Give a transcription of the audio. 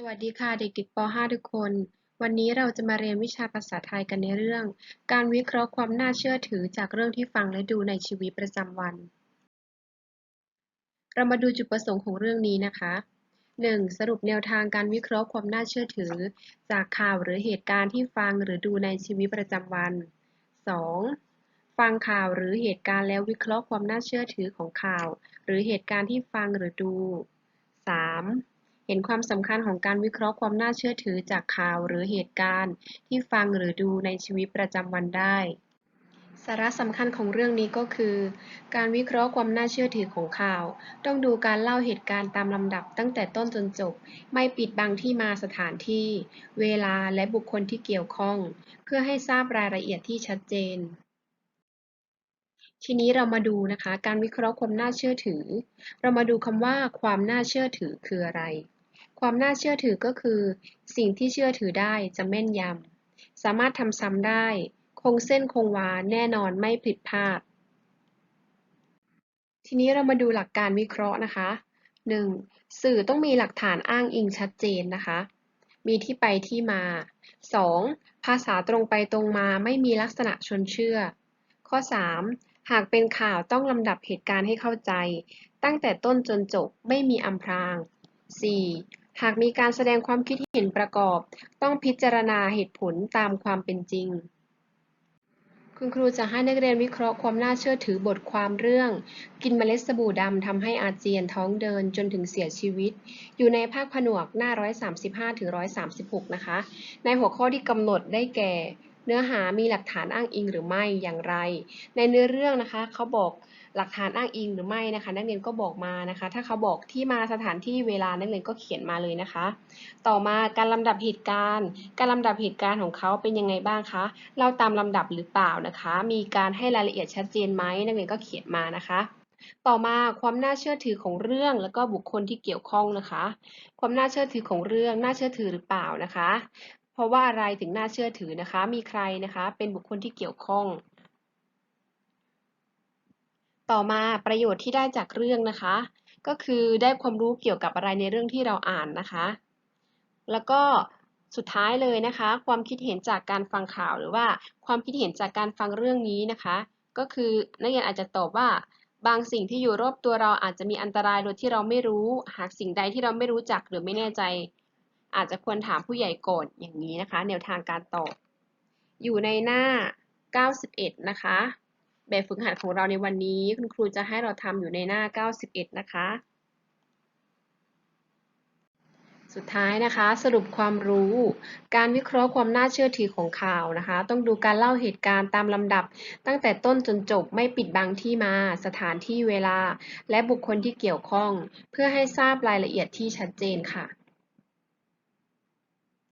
สวัสดีค่ะเด็กๆป .5 ทุกคน วันนี้เราจะมาเรียนวิชาภาษาไทยกันในเรื่อง การวิเคราะห์ความน่าเชื่อถือจากเรื่องที่ฟังและดูในชีวิตประจำวัน เรามาดูจุดประสงค์ของเรื่องนี้นะคะ 1. สรุปแนวทางการวิเคราะห์ความน่าเชื่อถือ จากข่าวหรือเหตุการณ์ที่ฟังหรือดูในชีวิตประจำวัน 2. ฟังข่าวหรือเหตุการณ์แล้ววิเคราะห์ความน่าเชื่อถือของข่าว หรือเหตุการณ์ที่ฟังหรือดู 3. เห็นความสำคัญของการวิเคราะห์ความน่าเชื่อถือจากข่าวหรือเหตุการณ์ ที่ฟังหรือดูในชีวิตประจำวันได้สาระสำคัญของเรื่องนี้ก็คือ การวิเคราะห์ความน่าเชื่อถือของข่าว ต้องดูการเล่าเหตุการณ์ตามลำดับตั้งแต่ต้นจนจบ ไม่ปิดบังที่มาสถานที่ เวลาและบุคคลที่เกี่ยวข้อง เพื่อให้ทราบรายละเอียดที่ชัดเจน ทีนี้เรามาดูนะคะ การวิเคราะห์ความน่าเชื่อถือ เรามาดูคำว่าความน่าเชื่อถือคืออะไร ความน่าเชื่อถือก็คือ สิ่งที่เชื่อถือได้จะแม่นยำ สามารถทำซ้ำได้ คงเส้นคงวาแน่นอนไม่ผิดพลาด ทีนี้เรามาดูหลักการวิเคราะห์นะคะ 1. สื่อต้องมีหลักฐานอ้างอิงชัดเจนนะคะ มีที่ไปที่มา 2. ภาษาตรงไปตรงมาไม่มีลักษณะชนเชื่อ ข้อ 3. หากเป็นข่าวต้องลำดับเหตุการณ์ให้เข้าใจ ตั้งแต่ต้นจนจบไม่มีอำพราง 4. หากมีการแสดงความคิดเห็นประกอบ ต้องพิจารณาเหตุผลตามความเป็นจริง คุณครูจะให้นักเรียนวิเคราะห์ความน่าเชื่อถือบทความเรื่อง กินเมล็ดสบู่ดำทำให้อาเจียนท้องเดินจนถึงเสียชีวิต อยู่ในภาคผนวกหน้า 135ถึง136 นะคะ ในหัวข้อที่กำหนดได้แก่เนื้อหามีหลักฐานอ้างอิงหรือไม่อย่างไร ในเนื้อเรื่องนะคะเขาบอกหลักฐานอ้างอิงหรือไม่นะคะ นักเรียนก็บอกมานะคะ ถ้าเขาบอกที่มาสถานที่เวลานักเรียนก็เขียนมาเลยนะคะ ต่อมาการลำดับเหตุการณ์ การลำดับเหตุการณ์ของเขาเป็นยังไงบ้างคะเล่าตามลำดับหรือเปล่านะคะ มีการให้รายละเอียดชัดเจนไหมนักเรียนก็เขียนมานะคะต่อมาความน่าเชื่อถือของเรื่องแล้วก็บุคคลที่เกี่ยวข้องนะคะ ความน่าเชื่อถือของเรื่องน่าเชื่อถือหรือเปล่านะคะ เพราะว่าอะไรถึงน่าเชื่อถือนะคะ มีใครนะคะเป็นบุคคลที่เกี่ยวข้อง ต่อมาประโยชน์ที่ได้จากเรื่องนะคะ ก็คือได้ความรู้เกี่ยวกับอะไรในเรื่องที่เราอ่านนะคะ แล้วก็สุดท้ายเลยนะคะ ความคิดเห็นจากการฟังข่าวหรือว่าความคิดเห็นจากการฟังเรื่องนี้นะคะ ก็คือนักเรียนอาจจะตอบว่าบางสิ่งที่อยู่รอบตัวเราอาจจะมีอันตรายโดยที่เราไม่รู้ หากสิ่งใดที่เราไม่รู้จักหรือไม่แน่ใจ อาจจะควรถามผู้ใหญ่ก่อนอย่างนี้นะคะ แนวทางการตอบ อยู่ในหน้า 91 นะคะ แบบฝึกหัดของเราในวันนี้คุณครูจะให้เราทำอยู่ในหน้า 91 นะคะ สุดท้ายนะคะ สรุปความรู้ การวิเคราะห์ความน่าเชื่อถือของข่าวนะคะ ต้องดูการเล่าเหตุการณ์ตามลำดับ ตั้งแต่ต้นจนจบไม่ปิดบังที่มา สถานที่เวลา และบุคคลที่เกี่ยวข้อง เพื่อให้ทราบรายละเอียดที่ชัดเจนค่ะ